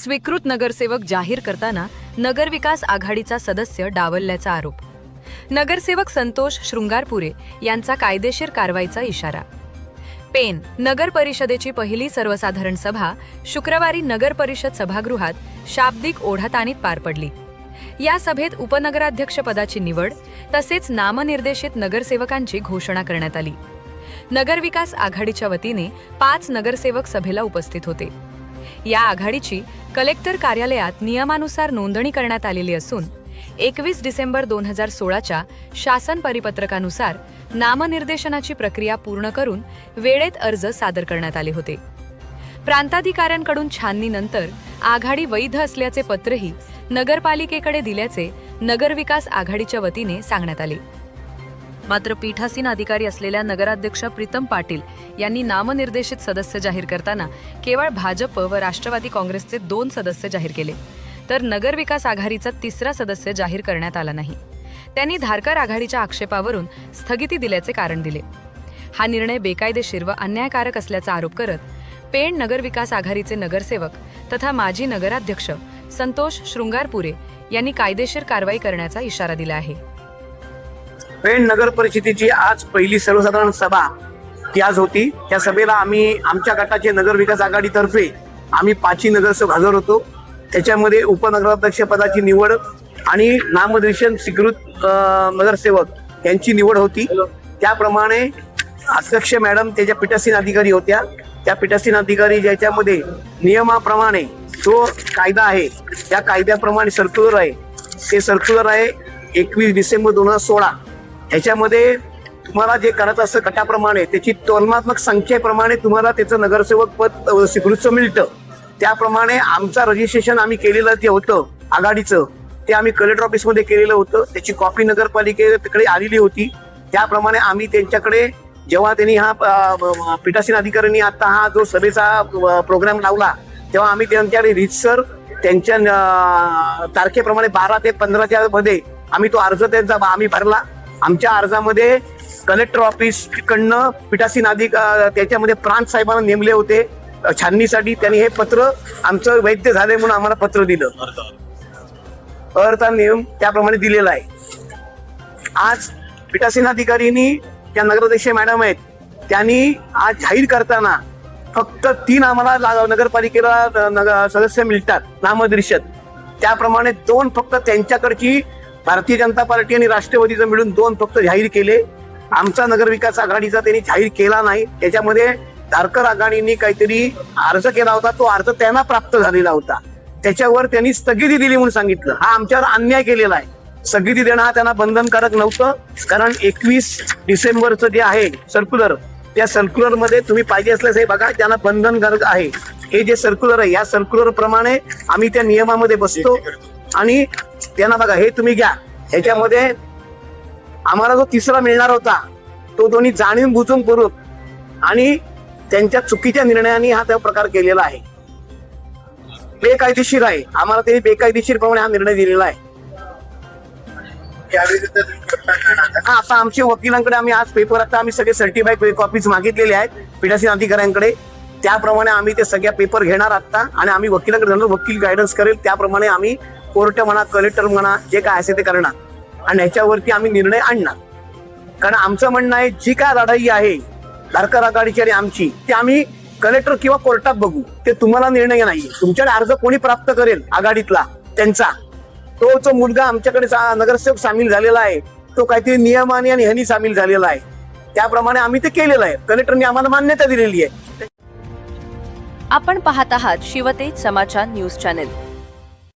स्वीकृत नगरसेवक जाहीर करताना नगरविकास आघाडीचा सदस्य डावलल्याचा आरोप. नगरसेवक संतोष शृंगारपुरे यांचा कायदेशीर कारवाईचा इशारा. पेन नगर परिषदेची पहिली सर्वसाधारण सभा शुक्रवारी नगर परिषद सभागृहात शाब्दिक ओढाताणीत पार पडली. या सभेत उपनगराध्यक्षपदाची निवड तसेच नामनिर्देशित नगरसेवकांची घोषणा करण्यात आली. नगरविकास आघाडीच्या वतीने पाच नगरसेवक सभेला उपस्थित होते. या आघाडीची कलेक्टर कार्यालयात नियमानुसार नोंदणी करण्यात आलेली असून एकवीस डिसेंबर दोन हजार सोळाच्या शासन परिपत्रकानुसार नामनिर्देशनाची प्रक्रिया पूर्ण करून वेळेत अर्ज सादर करण्यात आले होते. प्रांताधिकाऱ्यांकडून छाननीनंतर आघाडी वैध असल्याचे पत्रही नगरपालिकेकडे दिल्याचे नगरविकास आघाडीच्या वतीने सांगण्यात आले. मात्र पीठासीन अधिकारी असलेल्या नगराध्यक्ष प्रीतम पाटील यांनी नामनिर्देशित सदस्य जाहीर करताना केवळ भाजप व राष्ट्रवादी काँग्रेसचे दोन सदस्य जाहीर केले. तर नगरविकास आघाडीचा तिसरा सदस्य जाहीर करण्यात आला नाही. त्यांनी धारकर आघाडीच्या आक्षेपावरून स्थगिती दिल्याचे कारण दिले. हा निर्णय बेकायदेशीर व अन्यायकारक असल्याचा आरोप करत पेण नगरविकास आघाडीचे नगरसेवक तथा माजी नगराध्यक्ष संतोष शृंगारपुरे यांनी कायदेशीर कारवाई करण्याचा इशारा दिला आहे. पेण नगर परिषदेची आज पहिली सर्वसाधारण सभा ती आज होती. त्या सभेला आम्ही आमच्या गटाचे नगर विकास आघाडीतर्फे आम्ही पाचही नगरसेवक हजर होतो. त्याच्यामध्ये उपनगराध्यक्ष पदाची निवड आणि नामनिर्देशन स्वीकृत नगरसेवक यांची निवड होती. त्याप्रमाणे अध्यक्ष मॅडम त्याच्या पीठासीन अधिकारी होत्या. त्या पीठासीन अधिकारी ज्याच्यामध्ये नियमाप्रमाणे जो कायदा आहे त्या कायद्याप्रमाणे सर्क्युलर आहे. ते सर्क्युलर आहे एकवीस डिसेंबर दोन हजार सोळा. ह्याच्यामध्ये तुम्हाला जे करायचं असतं गटाप्रमाणे त्याची तुलनात्मक संख्येप्रमाणे तुम्हाला त्याचं नगरसेवक पद अ, स्वीकृतचं मिळतं. त्याप्रमाणे आमचं रजिस्ट्रेशन आम्ही केलेलं जे होतं आघाडीचं ते आम्ही कलेक्टर ऑफिसमध्ये केलेलं होतं. त्याची कॉपी नगरपालिकेकडे आलेली होती. त्याप्रमाणे आम्ही त्यांच्याकडे जेव्हा त्यांनी हा पीठासीन अधिकाऱ्यांनी आता हा जो सभेचा प्रोग्राम लावला तेव्हा आम्ही त्यांच्याकडे रितसर त्यांच्या तारखेप्रमाणे बारा ते पंधराच्या मध्ये आम्ही तो अर्ज त्यांचा आम्ही भरला. आमच्या अर्जामध्ये कलेक्टर ऑफिस कडनं पीठासीन अधिक त्याच्यामध्ये प्रांत साहेबांना नेमले होते. छाननीसाठी त्यांनी हे पत्र आमचं वैद्य झाले म्हणून आम्हाला पत्र दिलं. अर्थ नियम त्याप्रमाणे दिलेला आहे. आज पिठासीन अधिकारीनी त्या नगराध्यक्ष मॅडम आहेत त्यांनी आज जाहीर करताना फक्त तीन आम्हाला नगरपालिकेला नग- सदस्य मिळतात नामनिर्देशित त्याप्रमाणे दोन फक्त त्यांच्याकडची भारतीय जनता पार्टी आणि राष्ट्रवादीचं मिळून दोन फक्त जाहीर केले. आमचा नगरविकास आघाडीचा त्यांनी जाहीर केला नाही. त्याच्यामध्ये धारकर आघाडीने काहीतरी अर्ज केला होता. तो अर्ज त्यांना प्राप्त झालेला होता. त्याच्यावर त्यांनी स्थगिती दिली म्हणून सांगितलं. हा आमच्यावर अन्याय केलेला आहे. स्थगिती देणं हा त्यांना बंधनकारक नव्हतं. कारण एकवीस डिसेंबरचं जे आहे सर्क्युलर त्या सर्क्युलरमध्ये तुम्ही पाहिजे असल्यास हे बघा त्यांना बंधनकारक आहे. हे जे सर्क्युलर आहे या सर्क्युलर प्रमाणे आम्ही त्या नियमामध्ये बसतो. आणि त्यांना बघा हे तुम्ही घ्या. ह्याच्यामध्ये आम्हाला जो तिसरा मिळणार होता तो दोन्ही जाणीव बुजून करून आणि त्यांच्या चुकीच्या निर्णयाने हा त्या प्रकार केलेला आहे. बेकायदेशीर आहे. आम्हाला ते बेकायदेशीर प्रमाणे हा निर्णय दिलेला आहे. हा आता आमच्या वकिलांकडे आम्ही आज पेपर आता आम्ही सगळे सर्टिफाईड कॉपीज मागितलेले आहेत पीठासीन अधिकाऱ्यांकडे. त्याप्रमाणे आम्ही ते सगळ्या पेपर घेणार आता आणि आम्ही वकिलांकडे वकील गायडन्स करेल त्याप्रमाणे आम्ही कोर्ट म्हणा कलेक्टर म्हणा जे काय असेल ते करणार. आणि ह्याच्यावरती आम्ही निर्णय आणणार. कारण आमचं म्हणणं आहे जी काय लढाई आहे धारकर आघाडीची आणि आमची ती आम्ही कलेक्टर किंवा कोर्टात बघू. ते तुम्हाला निर्णय नाही. तुमच्याकडे अर्ज कोणी प्राप्त करेल आघाडीतला त्यांचा? तो जो मुलगा आमच्याकडे सा- नगरसेवक सामील झालेला आहे. तो काहीतरी नियमाने आणि ह्यानी सामील झालेला आहे. त्याप्रमाणे आम्ही ते केलेलं आहे. कलेक्टरने आम्हाला मान्यता दिलेली आहे. आपण पाहत आहात शिवतेज समाचार न्यूज चॅनेल.